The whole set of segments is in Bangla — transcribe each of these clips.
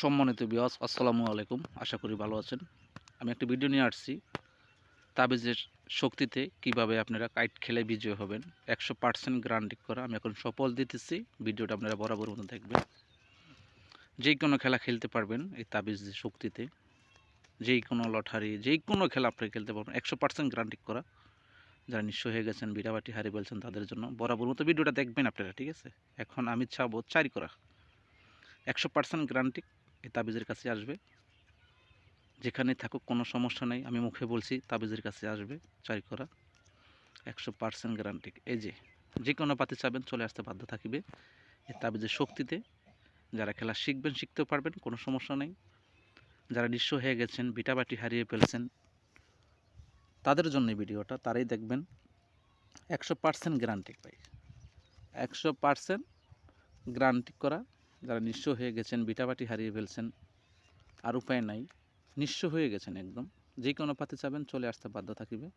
সম্মানিত বিয়াস আসসালামু আলাইকুম। আশা করি ভালো আছেন। আমি একটা ভিডিও নিয়ে আসছি। তাবিজের শক্তিতে কীভাবে আপনারা কাইট খেলে বিজয় হবেন। একশো পার্সেন্ট গ্যারান্টি করা। আমি এখন সফল দিতেছি। ভিডিওটা আপনারা বরাবর মতো দেখবেন। যে কোনো খেলা খেলতে পারবেন এই তাবিজের শক্তিতে। যেই কোনো লটারি যেই কোনো খেলা আপনি খেলতে পারবেন। একশো পার্সেন্ট গ্যারান্টি করা। যারা নিঃস্ব হয়ে গেছেন বিড়াবাটি হারিয়ে বলছেন তাদের জন্য বরাবর মতো ভিডিওটা দেখবেন আপনারা, ঠিক আছে? এখন আমি চাবো চারি করা। একশো পার্সেন্ট গ্যারান্টি এই তাবিজের কাছে আসবে। যেখানে থাকুক কোনো সমস্যা নেই, আমি মুখে বলছি, তাবিজের কাছে আসবে, চাই করা। একশো পার্সেন্ট গ্যারান্টি এই যে যে কোনো পাতি চাবেন, চলে আসতে বাধ্য থাকিবে এই তাবিজের শক্তিতে। যারা খেলা শিখবেন, শিখতেও পারবেন, কোনো সমস্যা নেই। যারা নিঃস্ব হয়ে গেছেন, বিটাবাটি হারিয়ে ফেলছেন, তাদের জন্য ভিডিওটা, তারাই দেখবেন। একশো পার্সেন্ট গ্যারান্টি পাই। একশো পার্সেন্ট গ্যারান্টি করা। যারা নিঃস্ব হয়ে গেছেন, বিটাবাটি হারিয়ে ফেলছেন, আর উপায় নাই। নিঃস্ব হয়ে গেছেন একদম। যে কোনো পাতি চাবেন, চলে আসতে বাধ্য থাকিবে।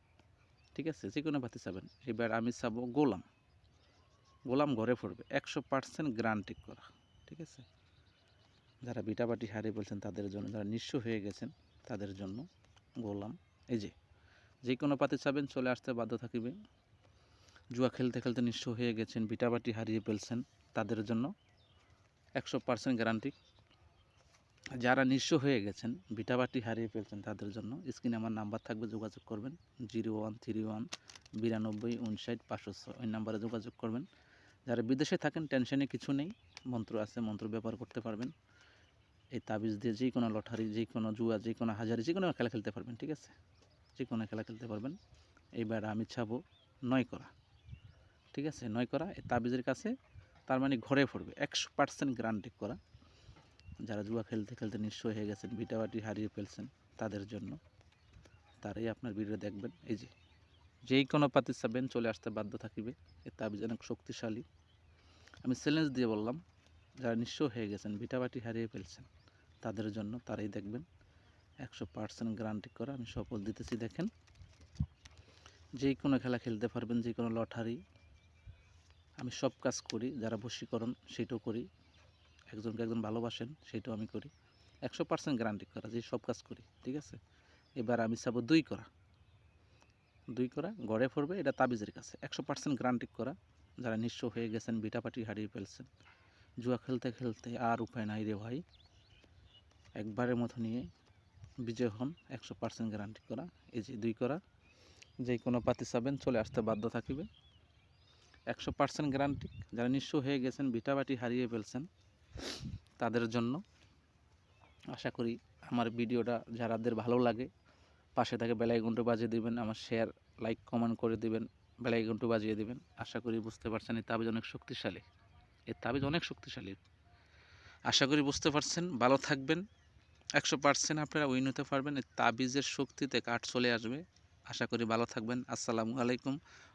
ঠিক আছে? যে কোনো পাতি চাবেন। এবার আমি চাব গোলাম। গোলাম ঘরে পড়বে। একশো পার্সেন্ট গ্যারান্টি করা। ঠিক আছে? যারা বিটাবাটি হারিয়ে ফেলছেন, তাদের জন্য, যারা নিঃস্ব হয়ে গেছেন, তাদের জন্য গোলাম। এই যে যে কোনো পাতি চাবেন, চলে আসতে বাধ্য থাকিবে। জুয়া খেলতে খেলতে নিঃস্ব হয়ে গেছেন, বিটাবাটি হারিয়ে ফেলছেন, তাদের জন্য একশো পার্সেন্ট গ্যারান্টি যারা নিঃস্ব হয়ে গেছেন বিটাবাটি হারিয়ে ফেলছেন তাদের জন্য, স্ক্রিনে আমার নাম্বার থাকবে, যোগাযোগ করবেন। জিরো ওয়ান থ্রি ওয়ান বিরানব্বই উনষাট পাঁচশো ছয়, ওই নাম্বারে যোগাযোগ করবেন। যারা বিদেশে থাকেন, টেনশনে কিছু নেই। মন্ত্র আছে, মন্ত্র ব্যবহার করতে পারবেন। এই তাবিজ দিয়ে যে কোনো লটারি, যে কোনো জুয়া, যে কোনো হাজারি, যে কোনো খেলা খেলতে পারবেন, ঠিক আছে? যে কোনো খেলা খেলতে পারবেন। এইবার আমি ছাবো নয় করা, ঠিক আছে? নয় করা, এই তাবিজের কাছে তার মানে ঘরে পড়বে। একশো পার্সেন্ট গ্যারান্টি করা। যারা জুয়া খেলতে খেলতে নিঃস্ব হয়ে গেছেন বিটাবাটি হারিয়ে ফেলছেন, তাদের জন্য। তারাই আপনার ভিডিও দেখবেন। এই যে, যেই কোনো পাতি চাবেন চলে আসতে বাধ্য থাকিবে। এ তাবিজ অনেক শক্তিশালী। আমি চ্যালেঞ্জ দিয়ে বললাম, যারা নিঃস্ব হয়ে গেছেন বিটাবাটি হারিয়ে ফেলছেন, তাদের জন্য তারাই দেখবেন। একশো পার্সেন্ট গ্যারান্টি করা। আমি সফল দিতেছি, দেখেন। যেই কোনো খেলা খেলতে পারবেন যে কোনো লটারি আমি সব কাজ করি, যারা বশীকরণ সেটাও করি, একজনকে একজন ভালোবাসেন সেটাও আমি করি। একশো পার্সেন্ট গ্যারান্টি করা যে সব কাজ করি, ঠিক আছে? এবার আমি চাবো দুই করা। দুই করা, গড়ে পড়বে, এটা তাবিজের কাছে। একশো পার্সেন্ট গ্যারান্টি করা, যারা নিঃস্ব হয়ে গেছেন, বিটাপাটি হারিয়ে ফেলছেন। জুয়া খেলতে খেলতে আর উপায় নাই রে ভাই। একবারের মতো নিয়ে বিজয় হন, একশো পার্সেন্ট গ্যারান্টি করা, এই যে দুই করা। যে কোনো পাতি চাবেন, চলে আসতে বাধ্য থাকিবে। একশো পার্সেন্ট গ্যারান্টি যারা নিঃস্ব হয়ে গেছেন, ভিটাবাটি হারিয়ে ফেলছেন, তাদের জন্য আশা করি আমার ভিডিওটা যারাদের ভালো লাগে, পাশে থাকে বেলাই ঘন্টু বাজিয়ে দিবেন, আমার শেয়ার লাইক কমেন্ট করে দিবেন বেলাই ঘন্টু বাজিয়ে দিবেন। আশা করি বুঝতে পারছেন, এই তাবিজ অনেক শক্তিশালী। এই তাবিজ অনেক শক্তিশালী। আশা করি বুঝতে পারছেন, ভালো থাকবেন। একশো পার্সেন্ট আপনারা উইন হতে পারবেন, এই তাবিজের শক্তিতে কাঠ চলে আসবে। আশা করি ভালো থাকবেন। আসসালামু আলাইকুম।